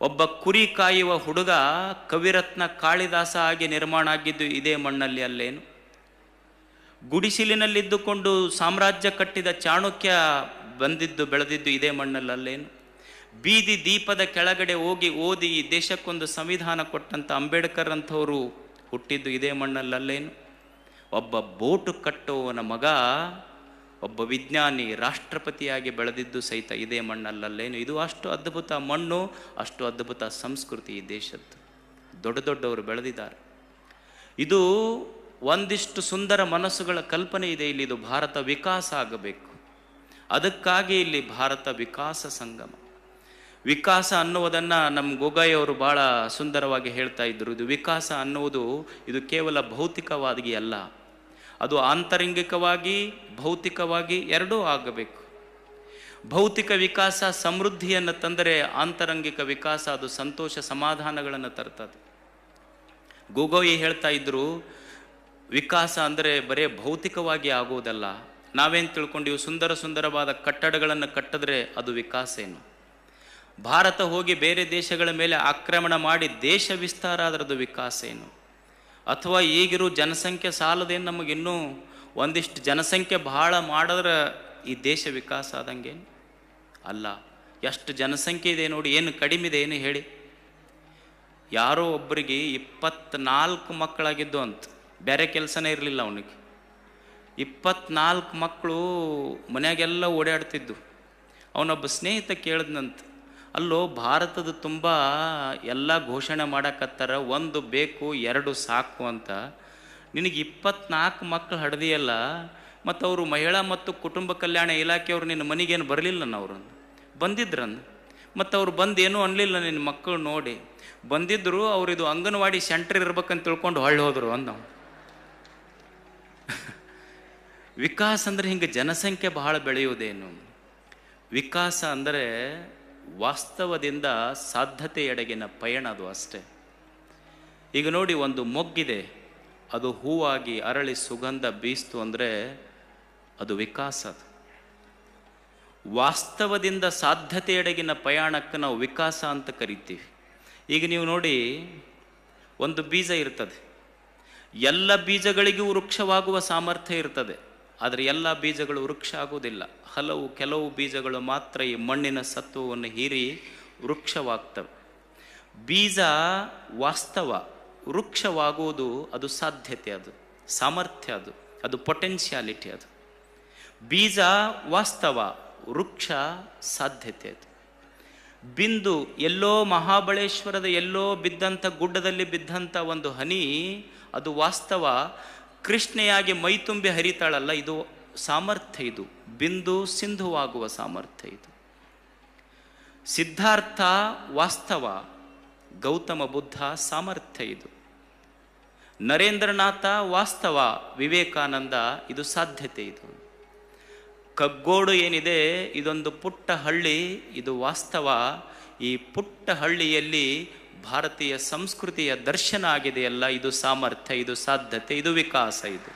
ಒಬ್ಬ ಕುರಿ ಕಾಯುವ ಹುಡುಗ ಕವಿರತ್ನ ಕಾಳಿದಾಸ ಆಗಿ ನಿರ್ಮಾಣ ಆಗಿದ್ದು ಇದೇ ಮಣ್ಣಲ್ಲಿ ಅಲ್ಲೇನು? ಗುಡಿಸಿಲಿನಲ್ಲಿದ್ದುಕೊಂಡು ಸಾಮ್ರಾಜ್ಯ ಕಟ್ಟಿದ ಚಾಣಕ್ಯ ಬಂದಿದ್ದು ಬೆಳೆದಿದ್ದು ಇದೇ ಮಣ್ಣಲ್ಲಿ ಅಲ್ಲೇನು? ಬೀದಿ ದೀಪದ ಕೆಳಗಡೆ ಹೋಗಿ ಓದಿ ಈ ದೇಶಕ್ಕೊಂದು ಸಂವಿಧಾನ ಕೊಟ್ಟಂಥ ಅಂಬೇಡ್ಕರ್ ಅಂಥವರು ಹುಟ್ಟಿದ್ದು ಇದೇ ಮಣ್ಣಲ್ಲಲ್ಲೇನು ಒಬ್ಬ ಬೋಟು ಕಟ್ಟುವವನ ಮಗ ಒಬ್ಬ ವಿಜ್ಞಾನಿ ರಾಷ್ಟ್ರಪತಿಯಾಗಿ ಬೆಳೆದಿದ್ದು ಸಹಿತ ಇದೇ ಮಣ್ಣಲ್ಲಲ್ಲೇನು? ಇದು ಅಷ್ಟು ಅದ್ಭುತ ಮಣ್ಣು, ಅಷ್ಟು ಅದ್ಭುತ ಸಂಸ್ಕೃತಿ ಈ ದೇಶದ್ದು. ದೊಡ್ಡ ದೊಡ್ಡವರು ಬೆಳೆದಿದ್ದಾರೆ. ಇದು ಒಂದಿಷ್ಟು ಸುಂದರ ಮನಸ್ಸುಗಳ ಕಲ್ಪನೆ ಇದೆ. ಇಲ್ಲಿ ಇದು ಭಾರತ ವಿಕಾಸ ಆಗಬೇಕು. ಅದಕ್ಕಾಗಿ ಇಲ್ಲಿ ಭಾರತ ವಿಕಾಸ ಸಂಗಮ. ವಿಕಾಸ ಅನ್ನುವುದನ್ನು ನಮ್ಮ ಗೊಗಾಯಿ ಅವರು ಭಾಳ ಸುಂದರವಾಗಿ ಹೇಳ್ತಾ ಇದ್ದರು ಇದು ವಿಕಾಸ ಅನ್ನುವುದು ಇದು ಕೇವಲ ಭೌತಿಕವಾಗಿ ಅಲ್ಲ. ಅದು ಆಂತರಂಗಿಕವಾಗಿ, ಭೌತಿಕವಾಗಿ ಎರಡೂ ಆಗಬೇಕು. ಭೌತಿಕ ವಿಕಾಸ ಸಮೃದ್ಧಿಯನ್ನು ತಂದರೆ ಆಂತರಂಗಿಕ ವಿಕಾಸ ಅದು ಸಂತೋಷ ಸಮಾಧಾನಗಳನ್ನು ತರ್ತದೆ. ಗೋಗೋಯಿ ಹೇಳ್ತಾ ಇದ್ರು, ವಿಕಾಸ ಅಂದರೆ ಬರೇ ಭೌತಿಕವಾಗಿ ಆಗುವುದಲ್ಲ ನಾವೇನು ತಿಳ್ಕೊಂಡಿವು? ಸುಂದರ ಸುಂದರವಾದ ಕಟ್ಟಡಗಳನ್ನು ಕಟ್ಟಿದ್ರೆ ಅದು ವಿಕಾಸ ಏನು? ಭಾರತ ಹೋಗಿ ಬೇರೆ ದೇಶಗಳ ಮೇಲೆ ಆಕ್ರಮಣ ಮಾಡಿ ದೇಶ ವಿಸ್ತಾರ ಅದರದ್ದು ವಿಕಾಸ ಏನು? ಅಥವಾ ಈಗಿರೋ ಜನಸಂಖ್ಯೆ ಸಾಲದೇನು ನಮಗಿನ್ನೂ ಒಂದಿಷ್ಟು ಜನಸಂಖ್ಯೆ ಬಹಳ ಮಾಡಿದ್ರೆ ಈ ದೇಶ ವಿಕಾಸ ಆದಂಗೇನು ಅಲ್ಲ, ಎಷ್ಟು ಜನಸಂಖ್ಯೆ ಇದೆ ನೋಡಿ, ಏನು ಕಡಿಮೆ ಇದೆ ಏನು ಹೇಳಿ. ಯಾರೋ ಒಬ್ಬರಿಗೆ ಇಪ್ಪತ್ನಾಲ್ಕು ಮಕ್ಕಳಾಗಿದ್ದು ಅಂತ, ಬೇರೆ ಕೆಲಸನೇ ಇರಲಿಲ್ಲ ಅವನಿಗೆ. ಇಪ್ಪತ್ನಾಲ್ಕು ಮಕ್ಕಳು ಮನೆಯಾಗೆಲ್ಲ ಓಡಾಡ್ತಿದ್ದು. ಅವನೊಬ್ಬ ಸ್ನೇಹಿತ ಕೇಳಿದ್ನಂತ ಅಲ್ಲೋ ಭಾರತದ ತುಂಬ ಎಲ್ಲ ಘೋಷಣೆ ಮಾಡಕತ್ತಾರ, ಒಂದು ಬೇಕು, ಎರಡು ಸಾಕು ಅಂತ. ನಿನಗೆ ಇಪ್ಪತ್ನಾಲ್ಕು ಮಕ್ಕಳು ಹಡ್ದಿಯಲ್ಲ, ಮತ್ತು ಅವರು ಮಹಿಳಾ ಮತ್ತು ಕುಟುಂಬ ಕಲ್ಯಾಣ ಇಲಾಖೆಯವರು ನಿನ್ನ ಮನೆಗೇನು ಬರಲಿಲ್ಲ ಅವರು? ಬಂದಿದ್ರನ್? ಮತ್ತು ಅವ್ರು ಬಂದು ಏನೂ ಅನ್ಲಿಲ್ಲ ನಿನ್ನ ಮಕ್ಕಳು ನೋಡಿ. ಬಂದಿದ್ದರು ಅವ್ರು ಇದು ಅಂಗನವಾಡಿ ಸೆಂಟರ್ ಇರ್ಬೇಕಂತ ತಿಳ್ಕೊಂಡು ಹೊಳ್ಳಿ ಹೋದರು ಅಂದ ವಿಕಾಸ ಅಂದರೆ ಹಿಂಗೆ ಜನಸಂಖ್ಯೆ ಬಹಳ ಬೆಳೆಯುವುದೇನು? ವಿಕಾಸ ಅಂದರೆ ವಾಸ್ತವದಿಂದ ಸಾಧ್ಯತೆಯೆಡೆಗಿನ ಪಯಣ ಅದು ಅಷ್ಟೇ. ಈಗ ನೋಡಿ ಒಂದು ಮೊಗ್ಗಿದೆ. ಅದು ಹೂವಾಗಿ ಅರಳಿ ಸುಗಂಧ ಬೀಸ್ತು ಅಂದರೆ ಅದು ವಿಕಾಸ ಅದು. ವಾಸ್ತವದಿಂದ ಸಾಧ್ಯತೆಯೆಡೆಗಿನ ಪ್ರಯಾಣಕ್ಕೆ ನಾವು ವಿಕಾಸ ಅಂತ ಕರಿತೀವಿ. ಈಗ ನೀವು ನೋಡಿ ಒಂದು ಬೀಜ ಇರ್ತದೆ. ಎಲ್ಲ ಬೀಜಗಳಿಗೂ ವೃಕ್ಷವಾಗುವ ಸಾಮರ್ಥ್ಯ ಇರ್ತದೆ. ಆದರೆ ಎಲ್ಲ ಬೀಜಗಳು ವೃಕ್ಷ ಆಗುವುದಿಲ್ಲ ಹಲವು ಕೆಲವು ಬೀಜಗಳು ಮಾತ್ರ ಈ ಮಣ್ಣಿನ ಸತ್ವವನ್ನು ಹೀರಿ ವೃಕ್ಷವಾಗ್ತವೆ. ಬೀಜ ವಾಸ್ತವ ವೃಕ್ಷವಾಗುವುದು ಅದು ಸಾಧ್ಯತೆ ಅದು, ಸಾಮರ್ಥ್ಯ ಅದು ಅದು ಪೊಟೆನ್ಷಿಯಾಲಿಟಿ ಅದು. ಬೀಜ ವಾಸ್ತವ, ವೃಕ್ಷ ಸಾಧ್ಯತೆ ಅದು. ಬಿಂದು ಎಲ್ಲೋ ಮಹಾಬಳೇಶ್ವರದ ಎಲ್ಲೋ ಬಿದ್ದಂಥ ಗುಡ್ಡದಲ್ಲಿ ಬಿದ್ದಂಥ ಒಂದು ಹನಿ, ಅದು ವಾಸ್ತವ ಕೃಷ್ಣೆಯಾಗಿ ಮೈತುಂಬಿ ಹರಿತಾಳಲ್ಲ, ಇದು ಸಾಮರ್ಥ್ಯ ಇದು. ಬಿಂದು ಸಿಂಧುವಾಗುವ ಸಾಮರ್ಥ್ಯ ಇದು. ಸಿದ್ಧಾರ್ಥ ವಾಸ್ತವ, ಗೌತಮ ಬುದ್ಧ ಸಾಮರ್ಥ್ಯ ಇದು. ನರೇಂದ್ರನಾಥ ವಾಸ್ತವ, ವಿವೇಕಾನಂದ ಇದು ಸಾಧ್ಯತೆ ಇದು. ಕಗ್ಗೋಡು ಏನಿದೆ, ಇದೊಂದು ಪುಟ್ಟ ಹಳ್ಳಿ, ಇದು ವಾಸ್ತವ. ಈ ಪುಟ್ಟ ಹಳ್ಳಿಯಲ್ಲಿ ಭಾರತೀಯ ಸಂಸ್ಕೃತಿಯ ದರ್ಶನ ಆಗಿದೆಯಲ್ಲ ಇದು ಸಾಮರ್ಥ್ಯ, ಇದು ಸಾಧ್ಯತೆ, ಇದು ವಿಕಾಸ ಇದು.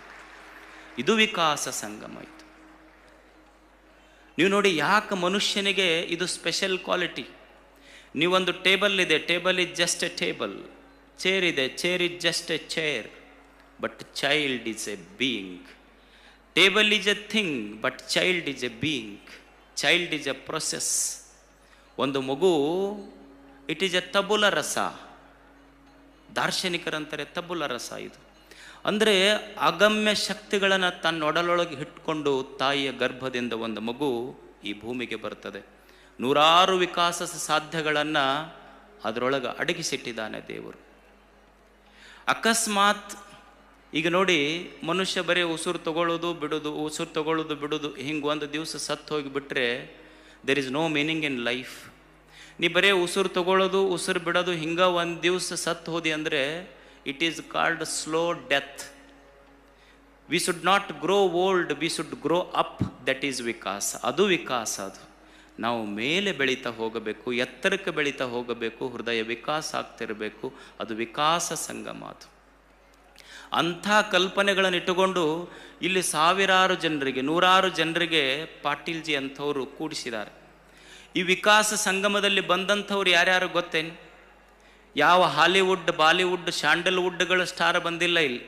ಇದು ವಿಕಾಸ ಸಂಗಮ ಇದು. ನೀವು ನೋಡಿ ಯಾಕೆ ಮನುಷ್ಯನಿಗೆ ಇದು ಸ್ಪೆಷಲ್ ಕ್ವಾಲಿಟಿ ನೀವೊಂದು ಟೇಬಲ್ ಇದೆ table is just a table chair ಇದೆ chair is just a chair but child is a being table is a thing but child is a being child is a process ಒಂದು ಮಗು it is A ತಬುಲ ರಸ ದಾರ್ಶನಿಕರಂತಾರೆ ತಬುಲ ರಸ ಇದು. ಅಂದರೆ ಅಗಮ್ಯ ಶಕ್ತಿಗಳನ್ನು ತನ್ನೊಡಲೊಳಗೆ ಇಟ್ಕೊಂಡು ತಾಯಿಯ ಗರ್ಭದಿಂದ ಒಂದು ಮಗು ಈ ಭೂಮಿಗೆ ಬರ್ತದೆ. ನೂರಾರು ವಿಕಾಸ ಸಾಧ್ಯಗಳನ್ನು ಅದರೊಳಗೆ ಅಡಗಿಸಿಟ್ಟಿದ್ದಾನೆ ದೇವರು. ಅಕಸ್ಮಾತ್ ಈಗ ನೋಡಿ ಮನುಷ್ಯ ಬರೀ ಉಸಿರು ತಗೊಳ್ಳೋದು ಬಿಡೋದು, ಉಸಿರು ತಗೊಳ್ಳೋದು ಬಿಡೋದು ಹಿಂಗೆ ಒಂದು ದಿವಸ ಸತ್ತು ಹೋಗಿಬಿಟ್ರೆ there is no meaning in life ನೀ ಬರೀ ಉಸಿರು ತಗೊಳ್ಳೋದು ಉಸಿರು ಬಿಡೋದು, ಹಿಂಗೆ ಒಂದು ದಿವಸ ಸತ್ತು ಹೋದಿ ಅಂದರೆ it is called slow death we should not grow old we should grow up that is ವಿಕಾಸ ಅದು ವಿಕಾಸ ಅದು. ನಾವು ಮೇಲೆ ಬೆಳೀತಾ ಹೋಗಬೇಕು, ಎತ್ತರಕ್ಕೆ ಬೆಳೀತಾ ಹೋಗಬೇಕು, ಹೃದಯ ವಿಕಾಸ ಆಗ್ತಿರಬೇಕು, ಅದು ವಿಕಾಸ ಸಂಗಮ ಅದು. ಅಂಥ ಕಲ್ಪನೆಗಳನ್ನು ಇಟ್ಟುಕೊಂಡು ಇಲ್ಲಿ ಸಾವಿರಾರು ಜನರಿಗೆ, ನೂರಾರು ಜನರಿಗೆ ಪಾಟೀಲ್ಜಿ ಅಂಥವರು ಕೂಡಿಸಿದ್ದಾರೆ. ಈ ವಿಕಾಸ ಸಂಗಮದಲ್ಲಿ ಬಂದಂಥವ್ರು ಯಾರ್ಯಾರು ಗೊತ್ತೇನು? ಯಾವ ಹಾಲಿವುಡ್, ಬಾಲಿವುಡ್ ಸ್ಯಾಂಡಲ್ವುಡ್ಗಳ ಸ್ಟಾರ್ ಬಂದಿಲ್ಲ ಇಲ್ಲಿ.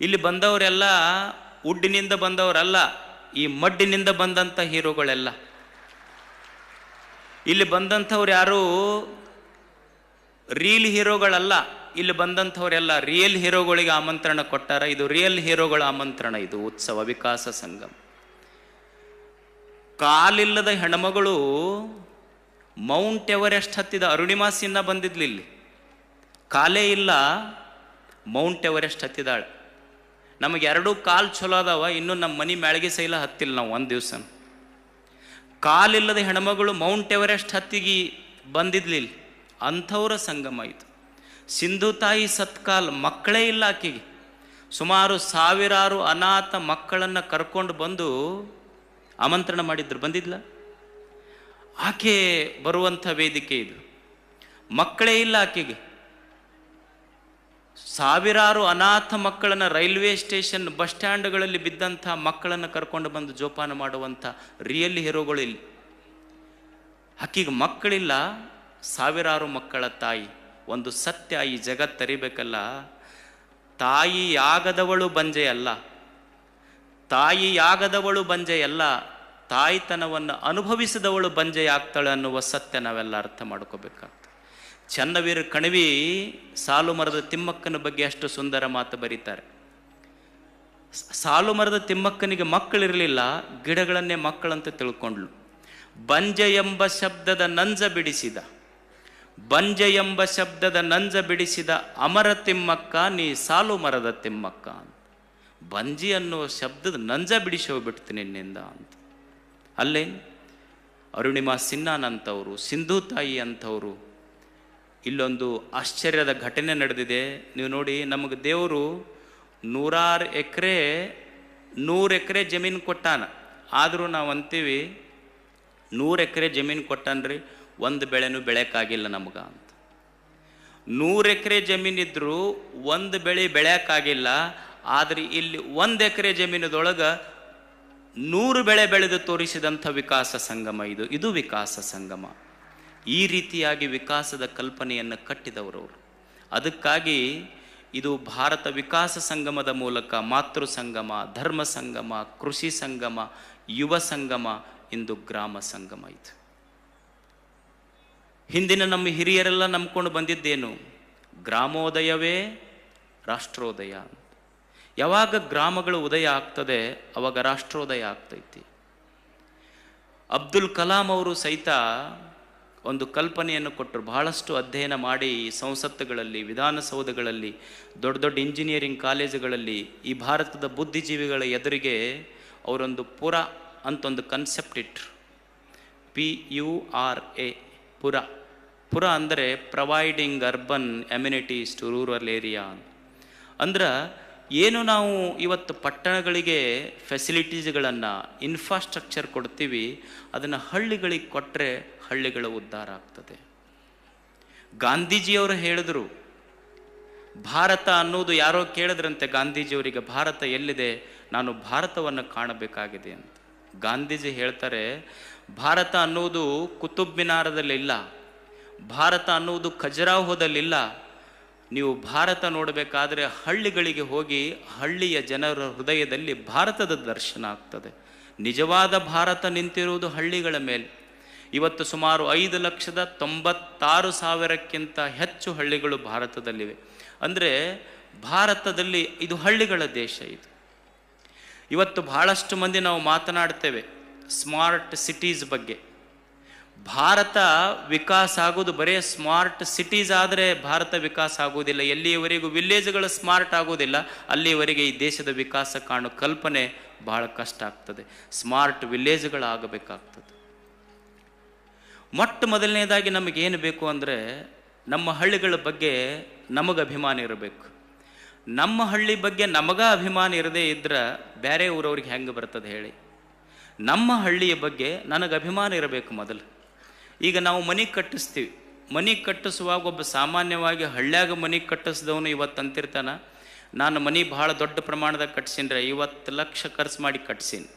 ಇಲ್ಲಿ ಬಂದವರೆಲ್ಲ ವುಡ್ಡಿನಿಂದ ಬಂದವರಲ್ಲ, ಈ ಮಡ್ಡಿನಿಂದ ಬಂದಂಥ ಹೀರೋಗಳೆಲ್ಲ. ಇಲ್ಲಿ ಬಂದಂಥವ್ರು ಯಾರು ರೀಲ್ ಹೀರೋಗಳಲ್ಲ. ಇಲ್ಲಿ ಬಂದಂಥವರೆಲ್ಲ ರಿಯಲ್ ಹೀರೋಗಳಿಗೆ ಆಮಂತ್ರಣ ಕೊಟ್ಟಾರ. ಇದು ರಿಯಲ್ ಹೀರೋಗಳ ಆಮಂತ್ರಣ, ಇದು ಉತ್ಸವ ವಿಕಾಸ ಸಂಗಮ. ಕಾಲಿಲ್ಲದ ಹೆಣ್ಮಗಳು ಮೌಂಟ್ ಎವರೆಸ್ಟ್ ಹತ್ತಿದ ಅರುಣಿಮಾ ಸಿನ್ಹಾ ಬಂದಿದ್ಲು ಇಲ್ಲಿ ಕಾಲೇ ಇಲ್ಲ, ಮೌಂಟ್ ಎವರೆಸ್ಟ್ ಹತ್ತಿದಾಳೆ. ನಮಗೆ ಎರಡೂ ಕಾಲು ಚಲೋ ಅದಾವ, ಇನ್ನೂ ನಮ್ಮ ಮನೆ ಮ್ಯಾಳಿಗೆ ಸೈಲ ಹತ್ತಿಲ್ಲ ನಾವು ಒಂದು ದಿವಸ ಕಾಲಿಲ್ಲದ ಹೆಣ್ಮಗಳು ಮೌಂಟ್ ಎವರೆಸ್ಟ್ ಹತ್ತಿಗೆ ಬಂದಿದ್ಲಿಲ್ಲ. ಅಂಥವ್ರ ಸಂಗಮ ಆಯಿತು ಸಿಂಧು ತಾಯಿ ಸತ್ಕಾಲ್ ಮಕ್ಕಳೇ ಇಲ್ಲ ಆಕೆಗೆ. ಸುಮಾರು ಸಾವಿರಾರು ಅನಾಥ ಮಕ್ಕಳನ್ನು ಕರ್ಕೊಂಡು ಬಂದು ಆಮಂತ್ರಣ ಮಾಡಿದ್ರು, ಬಂದಿದ್ಲ? ಆಕೆ ಬರುವಂಥ ವೇದಿಕೆ ಇದು. ಮಕ್ಕಳೇ ಇಲ್ಲ ಆಕೆಗೆ. ಸಾವಿರಾರು ಅನಾಥ ಮಕ್ಕಳನ್ನು ರೈಲ್ವೆ ಸ್ಟೇಷನ್ ಬಸ್ ಸ್ಟ್ಯಾಂಡ್ಗಳಲ್ಲಿ ಬಿದ್ದಂಥ ಮಕ್ಕಳನ್ನು ಕರ್ಕೊಂಡು ಬಂದು ಜೋಪಾನ ಮಾಡುವಂಥ ರಿಯಲ್ ಹೀರೋಗಳು ಇಲ್ಲಿ. ಆಕೆಗೆ ಮಕ್ಕಳಿಲ್ಲ, ಸಾವಿರಾರು ಮಕ್ಕಳ ತಾಯಿ. ಒಂದು ಸತ್ಯ ಈ ಜಗತ್ತರಿಬೇಕಲ್ಲ ತಾಯಿಯಾಗದವಳು ಬಂಜೆಯಲ್ಲ ತಾಯಿಯಾಗದವಳು ಬಂಜೆಯಲ್ಲ, ತಾಯಿತನವನ್ನು ಅನುಭವಿಸಿದವಳು ಬಂಜೆಯಾಗ್ತಾಳೆ ಅನ್ನುವ ಸತ್ಯ ನಾವೆಲ್ಲ ಅರ್ಥ ಮಾಡ್ಕೋಬೇಕಾಗ್ತದೆ. ಚನ್ನವೀರ ಕಣವಿ ಸಾಲು ಮರದ ತಿಮ್ಮಕ್ಕನ ಬಗ್ಗೆ ಅಷ್ಟು ಸುಂದರ ಮಾತು ಬರೀತಾರೆ. ಸಾಲು ಮರದ ತಿಮ್ಮಕ್ಕನಿಗೆ ಮಕ್ಕಳಿರಲಿಲ್ಲ, ಗಿಡಗಳನ್ನೇ ಮಕ್ಕಳಂತ ತಿಳ್ಕೊಂಡ್ಲು ಬಂಜೆ ಎಂಬ ಶಬ್ದದ ನಂಜ ಬಿಡಿಸಿದ. ಬಂಜೆ ಎಂಬ ಶಬ್ದದ ನಂಜ ಬಿಡಿಸಿದ ಅಮರ ತಿಮ್ಮಕ್ಕ, ನೀ ಸಾಲು ಮರದ ತಿಮ್ಮಕ್ಕ ಬಂಜಿ ಅನ್ನುವ ಶಬ್ದದ ನಂಜ ಬಿಡಿಸಿ ಹೋಗ್ಬಿಡ್ತು ನಿನ್ನಿಂದ ಅಂತ. ಅಲ್ಲೇ ಅರುಣಿಮಾ ಸಿನ್ಹಾನ್ ಅಂತವರು ಸಿಂಧು ತಾಯಿ ಅಂಥವರು. ಇಲ್ಲೊಂದು ಆಶ್ಚರ್ಯದ ಘಟನೆ ನಡೆದಿದೆ. ನೀವು ನೋಡಿ, ನಮಗೆ ದೇವರು ನೂರಾರು ಎಕರೆ, ನೂರು ಎಕರೆ ಜಮೀನು ಕೊಟ್ಟಾನ. ಆದರೂ ನಾವು ಅಂತೀವಿ, ನೂರು ಎಕರೆ ಜಮೀನು ಕೊಟ್ಟಾನ್ರಿ, ಒಂದು ಬೆಳೆನೂ ಬೆಳೆಯೋಕ್ಕಾಗಿಲ್ಲ ನಮ್ಗೆ ಅಂತ. ನೂರು ಎಕರೆ ಜಮೀನಿದ್ರು ಒಂದು ಬೆಳೆ ಬೆಳೆಯೋಕ್ಕಾಗಿಲ್ಲ ಆದರೆ ಇಲ್ಲಿ ಒಂದು ಎಕರೆ ಜಮೀನದೊಳಗೆ ನೂರು ಬೆಳೆ ಬೆಳೆದು ತೋರಿಸಿದಂಥ ವಿಕಾಸ ಸಂಗಮ ಇದು. ಇದು ವಿಕಾಸ ಸಂಗಮ. ಈ ರೀತಿಯಾಗಿ ವಿಕಾಸದ ಕಲ್ಪನೆಯನ್ನು ಕಟ್ಟಿದವರು ಅವರು. ಅದಕ್ಕಾಗಿ ಇದು ಭಾರತ ವಿಕಾಸ ಸಂಗಮದ ಮೂಲಕ ಮಾತೃ ಸಂಗಮ, ಧರ್ಮ ಸಂಗಮ, ಕೃಷಿ ಸಂಗಮ, ಯುವ ಸಂಗಮ ಇಂದು ಗ್ರಾಮ ಸಂಗಮ ಇದು. ಹಿಂದಿನ ನಮ್ಮ ಹಿರಿಯರೆಲ್ಲ ನಂಬ್ಕೊಂಡು ಬಂದಿದ್ದೇನು? ಗ್ರಾಮೋದಯವೇ ರಾಷ್ಟ್ರೋದಯ ಯಾವಾಗ ಗ್ರಾಮಗಳು ಉದಯ ಆಗ್ತದೆ, ಅವಾಗ ರಾಷ್ಟ್ರೋದಯ ಆಗ್ತೈತಿ. ಅಬ್ದುಲ್ ಕಲಾಂ ಅವರು ಸಹಿತ ಒಂದು ಕಲ್ಪನೆಯನ್ನು ಕೊಟ್ಟರು. ಬಹಳಷ್ಟು ಅಧ್ಯಯನ ಮಾಡಿ ಸಂಸತ್ತುಗಳಲ್ಲಿ, ವಿಧಾನಸೌಧಗಳಲ್ಲಿ, ದೊಡ್ಡ ದೊಡ್ಡ ಇಂಜಿನಿಯರಿಂಗ್ ಕಾಲೇಜುಗಳಲ್ಲಿ ಈ ಭಾರತದ ಬುದ್ಧಿಜೀವಿಗಳ ಎದುರಿಗೆ ಅವರೊಂದು ಪುರ ಅಂತ ಒಂದು ಕನ್ಸೆಪ್ಟ್ ಇಟ್ರು. P U R A, PURA. PURA ಅಂದರೆ providing urban amenities to rural area ಅಂದ್ರೆ ಏನು ನಾವು ಇವತ್ತು ಪಟ್ಟಣಗಳಿಗೆ ಫೆಸಿಲಿಟೀಸ್ಗಳನ್ನು ಇನ್ಫ್ರಾಸ್ಟ್ರಕ್ಚರ್ ಕೊಡ್ತೀವಿ, ಅದನ್ನು ಹಳ್ಳಿಗಳಿಗೆ ಕೊಟ್ಟರೆ ಹಳ್ಳಿಗಳ ಉದ್ಧಾರ ಆಗ್ತದೆ. ಗಾಂಧೀಜಿಯವರು ಹೇಳಿದರು, ಭಾರತ ಅನ್ನೋದು ಯಾರೋ ಕೇಳಿದ್ರಂತೆ, ಗಾಂಧೀಜಿಯವರಿಗೆ ಭಾರತ ಎಲ್ಲಿದೆ, ನಾನು ಭಾರತವನ್ನು ಕಾಣಬೇಕಾಗಿದೆ ಅಂತ. ಗಾಂಧೀಜಿ ಹೇಳ್ತಾರೆ, ಭಾರತ ಅನ್ನೋದು ಕುತುಬ್ ಮಿನಾರದಲ್ಲಿಲ್ಲ, ಭಾರತ ಅನ್ನೋದು ಖಜರಾಹೋದಲ್ಲಿಲ್ಲ ನೀವು ಭಾರತ ನೋಡಬೇಕಾದ್ರೆ ಹಳ್ಳಿಗಳಿಗೆ ಹೋಗಿ ಹಳ್ಳಿಯ ಜನರ ಹೃದಯದಲ್ಲಿ ಭಾರತದ ದರ್ಶನ ಆಗ್ತದೆ. ನಿಜವಾದ ಭಾರತ ನಿಂತಿರುವುದು ಹಳ್ಳಿಗಳ ಮೇಲೆ. ಇವತ್ತು ಸುಮಾರು ಐದು ಲಕ್ಷದ ತೊಂಬತ್ತಾರು ಸಾವಿರಕ್ಕಿಂತ ಹೆಚ್ಚು ಹಳ್ಳಿಗಳು ಭಾರತದಲ್ಲಿವೆ. ಅಂದರೆ ಭಾರತದಲ್ಲಿ ಇದು ಹಳ್ಳಿಗಳ ದೇಶ ಇದು. ಇವತ್ತು ಬಹಳಷ್ಟು ಮಂದಿ ನಾವು ಮಾತನಾಡ್ತೇವೆ. ಸ್ಮಾರ್ಟ್ ಸಿಟೀಸ್ ಬಗ್ಗೆ. ಭಾರತ ವಿಕಾಸ ಆಗೋದು ಬರೀ ಸ್ಮಾರ್ಟ್ ಸಿಟೀಸ್ ಆದರೆ ಭಾರತ ವಿಕಾಸ ಆಗುವುದಿಲ್ಲ ಎಲ್ಲಿಯವರೆಗೂ ವಿಲೇಜ್ಗಳು ಸ್ಮಾರ್ಟ್ ಆಗೋದಿಲ್ಲ ಅಲ್ಲಿಯವರೆಗೆ ಈ ದೇಶದ ವಿಕಾಸ ಕಾಣೋ ಕಲ್ಪನೆ ಬಹಳ ಕಷ್ಟ ಆಗ್ತದೆ. ಸ್ಮಾರ್ಟ್ ವಿಲೇಜ್ಗಳಾಗಬೇಕಾಗ್ತದೆ. ಮೊಟ್ಟ ಮೊದಲನೇದಾಗಿ ನಮಗೇನು ಬೇಕು ಅಂದರೆ, ನಮ್ಮ ಹಳ್ಳಿಗಳ ಬಗ್ಗೆ ನಮಗೆ ಅಭಿಮಾನ ಇರಬೇಕು. ನಮ್ಮ ಹಳ್ಳಿ ಬಗ್ಗೆ ನಮಗ ಅಭಿಮಾನ ಇರದೇ ಇದ್ರೆ ಬೇರೆ ಊರವ್ರಿಗೆ ಹೆಂಗೆ ಬರ್ತದೆ ಹೇಳಿ. ನಮ್ಮ ಹಳ್ಳಿಯ ಬಗ್ಗೆ ನನಗೆ ಅಭಿಮಾನ ಇರಬೇಕು ಮೊದಲು. ಈಗ ನಾವು ಮನೆ ಕಟ್ಟಿಸ್ತೀವಿ. ಮನೆ ಕಟ್ಟಿಸುವಾಗ ಒಬ್ಬ ಸಾಮಾನ್ಯವಾಗಿ ಹಳ್ಳ್ಯಾಗ ಮನೆ ಕಟ್ಟಿಸಿದವನು ಇವತ್ತು ಅಂತಿರ್ತಾನೆ, ನಾನು ಮನೆ ಭಾಳ ದೊಡ್ಡ ಪ್ರಮಾಣದಾಗ ಕಟ್ಸಿನ್ರೆ, ಐವತ್ತು ಲಕ್ಷ ಖರ್ಚು ಮಾಡಿ ಕಟ್ಸೀನಿ.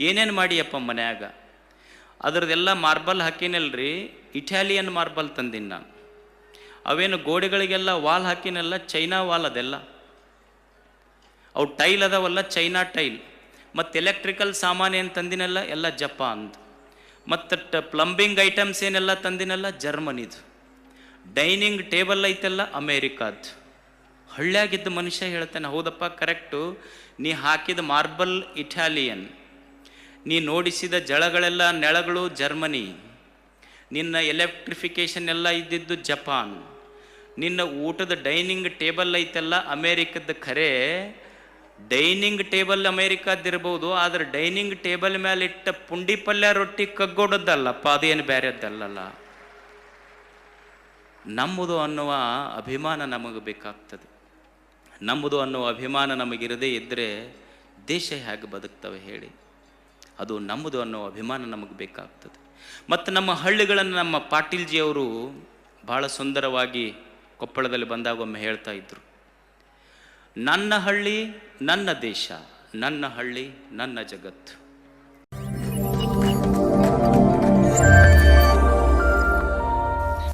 ಏನೇನು ಮಾಡಿಯಪ್ಪ ಮನ್ಯಾಗ? ಅದರದೆಲ್ಲ ಮಾರ್ಬಲ್ ಹಾಕಿನಲ್ರಿ, ಇಟಾಲಿಯನ್ ಮಾರ್ಬಲ್ ತಂದೀನಿ ನಾನು. ಅವೇನು ಗೋಡೆಗಳಿಗೆಲ್ಲ ವಾಲ್ ಹಾಕಿನಲ್ಲ, ಚೈನಾ ವಾಲ್ ಅದೆಲ್ಲ. ಅವು ಟೈಲ್ ಅದಾವಲ್ಲ, ಚೈನಾ ಟೈಲ್. ಮತ್ತು ಎಲೆಕ್ಟ್ರಿಕಲ್ ಸಾಮಾನು ಏನು ತಂದಿನಲ್ಲ, ಎಲ್ಲ ಜಪಾನ್ದು. ಮತ್ತು ಪ್ಲಂಬಿಂಗ್ ಐಟಮ್ಸ್ ಏನೆಲ್ಲ ತಂದಿನಲ್ಲ? ಜರ್ಮನಿದು. ಡೈನಿಂಗ್ ಟೇಬಲ್ ಐತೆಲ್ಲ ಅಮೇರಿಕಾದ್ದು ಹಳ್ಳಿಯಾಗಿದ್ದ ಮನುಷ್ಯ ಹೇಳ್ತಾನೆ, ಹೌದಪ್ಪ, ಕರೆಕ್ಟು. ನೀ ಹಾಕಿದ ಮಾರ್ಬಲ್ ಇಟಾಲಿಯನ್. ನೀ ನೋಡಿಸಿದ ಜಳಗಳೆಲ್ಲ ನೆಳಗಳು ಜರ್ಮನಿ. ನಿನ್ನ ಎಲೆಕ್ಟ್ರಿಫಿಕೇಷನ್ ಎಲ್ಲ ಇದ್ದಿದ್ದು ಜಪಾನ್. ನಿನ್ನ ಊಟದ ಡೈನಿಂಗ್ ಟೇಬಲ್ ಐತೆಲ್ಲ ಅಮೇರಿಕದ ಖರೆ ಡೈನಿಂಗ್ ಟೇಬಲ್ ಅಮೇರಿಕಾದಿರ್ಬೋದು ಆದ್ರೆ ಡೈನಿಂಗ್ ಟೇಬಲ್ ಮೇಲೆ ಇಟ್ಟ ಪುಂಡಿ ಪಲ್ಯ ರೊಟ್ಟಿ ಕಗ್ಗೊಡೋದಲ್ಲಪ್ಪ ಅದೇನು ಬೇರೆದ್ದಲ್ಲಲ್ಲ ನಮ್ಮದು ಅನ್ನುವ ಅಭಿಮಾನ ನಮಗೆ ಬೇಕಾಗ್ತದೆ. ನಮ್ಮದು ಅನ್ನುವ ಅಭಿಮಾನ ನಮಗಿರದೇ ಇದ್ದರೆ ದೇಶ ಹೇಗೆ ಬದುಕ್ತವೆ ಹೇಳಿ. ಅದು ನಮ್ಮದು ಅನ್ನೋ ಅಭಿಮಾನ ನಮಗೆ ಬೇಕಾಗ್ತದೆ. ಮತ್ತು ನಮ್ಮ ಹಳ್ಳಿಗಳನ್ನು ನಮ್ಮ ಪಾಟೀಲ್ಜಿಯವರು ಭಾಳ ಸುಂದರವಾಗಿ ಕೊಪ್ಪಳದಲ್ಲಿ ಬಂದಾಗ ಒಮ್ಮೆ ಹೇಳ್ತಾ ಇದ್ರು. ನನ್ನ ಹಳ್ಳಿ ನನ್ನ ದೇಶ ನನ್ನ ಹಳ್ಳಿ ನನ್ನ ಜಗತ್ತು.